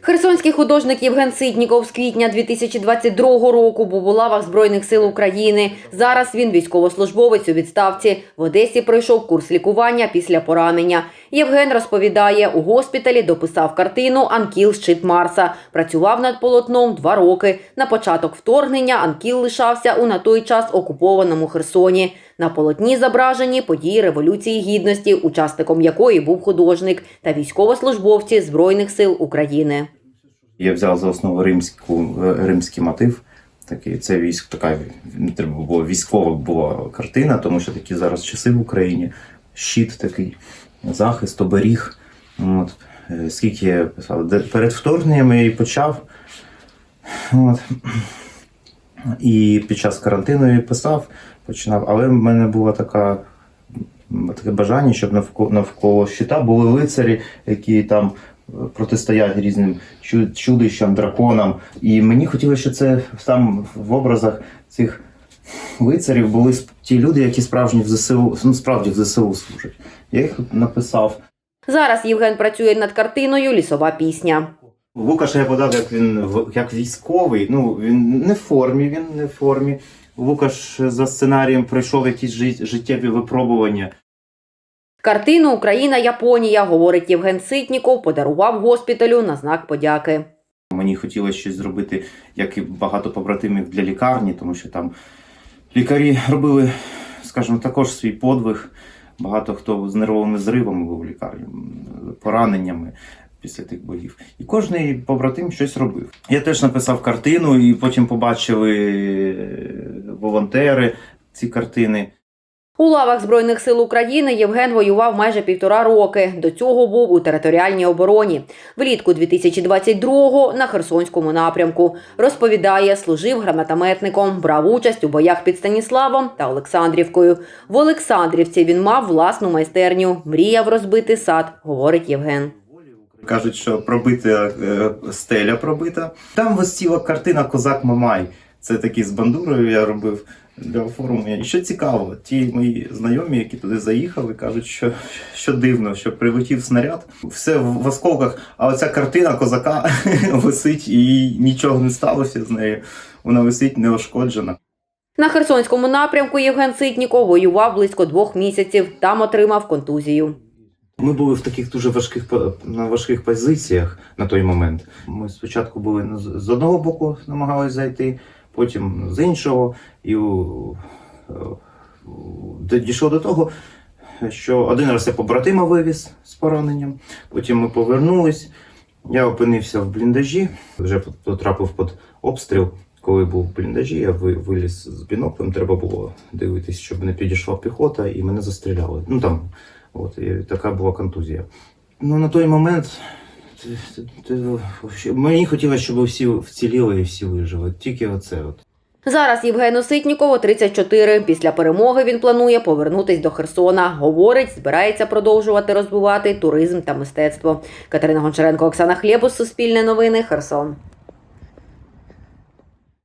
Херсонський художник Євген Ситніков з квітня 2022 року був у лавах Збройних сил України. Зараз він військовослужбовець у відставці. В Одесі пройшов курс лікування після поранення. Євген розповідає, у госпіталі дописав картину Анкіл щит Марса. Працював над полотном два роки. На початок вторгнення Анкіл лишався у на той час окупованому Херсоні. На полотні зображені події Революції Гідності, учасником якої був художник та військовослужбовці Збройних сил України. Я взяв за основу римську, е, римський мотив. Такий, це військ, така треба було військова була картина, тому що такі зараз часи в Україні. Щит такий, захист, оберіг. От. Е, Скільки я писав? Перед вторгненням я і почав. От. І під час карантину я писав, починав, але в мене була така. Таке бажання, щоб навколо, навколо щита були лицарі, які там е, протистоять різним чудищам, драконам. І мені хотілося, щоб це там в образах цих лицарів були ті люди, які справжні в ЗСУ, ну, справді в ЗСУ служать. Я їх написав. Зараз Євген працює над картиною Лісова пісня. Лукаша я подав, як він як військовий. Ну він не в формі, він не в формі. Лукаш за сценарієм пройшов якісь життєві випробування. Картину Україна Японія, говорить Євген Ситніков, подарував госпіталю на знак подяки. Мені хотілося щось зробити, як і багато побратимів для лікарні, тому що там лікарі робили, скажімо, також свій подвиг. Багато хто з нервовими зривами був в лікарні, пораненнями після тих боїв. І кожен побратим щось робив. Я теж написав картину, і потім побачили е, волонтери ці картини. У лавах Збройних сил України Євген воював майже півтора роки. До цього був у територіальній обороні. Влітку 2022-го на Херсонському напрямку. Розповідає, служив гранатометником, брав участь у боях під Станіславом та Олександрівкою. В Олександрівці він мав власну майстерню, мріяв розбити сад, говорить Євген. Кажуть, що пробита е, стеля пробита. Там висіла картина Козак Мамай. Це такий з бандурою я робив для оформлення. І що цікаво, ті мої знайомі, які туди заїхали, кажуть, що, що дивно, що прилетів снаряд, все в осколках, а оця картина козака висить і нічого не сталося з нею. Вона висить неошкоджена. На Херсонському напрямку Євген Ситніков воював близько двох місяців. Там отримав контузію. Ми були в таких дуже важких на важких позиціях на той момент. Ми спочатку були з одного боку, намагалися зайти, потім з іншого, і д- дійшло до того, що один раз я побратима вивіз з пораненням, потім ми повернулись. Я опинився в бліндажі, вже потрапив під обстріл. Коли був в бліндажі, я виліз з біноклем, треба було дивитись, щоб не підійшла піхота, і мене застріляли. Ну там От, і така була контузія. Ну, на той момент мені хотілося, щоб всі вціліли і всі вижили. Тільки оце. От. Зараз Євгену Ситнікову 34. Після перемоги він планує повернутись до Херсона. Говорить, збирається продовжувати розвивати туризм та мистецтво. Катерина Гончаренко, Оксана Хлєбус, Суспільне новини, Херсон.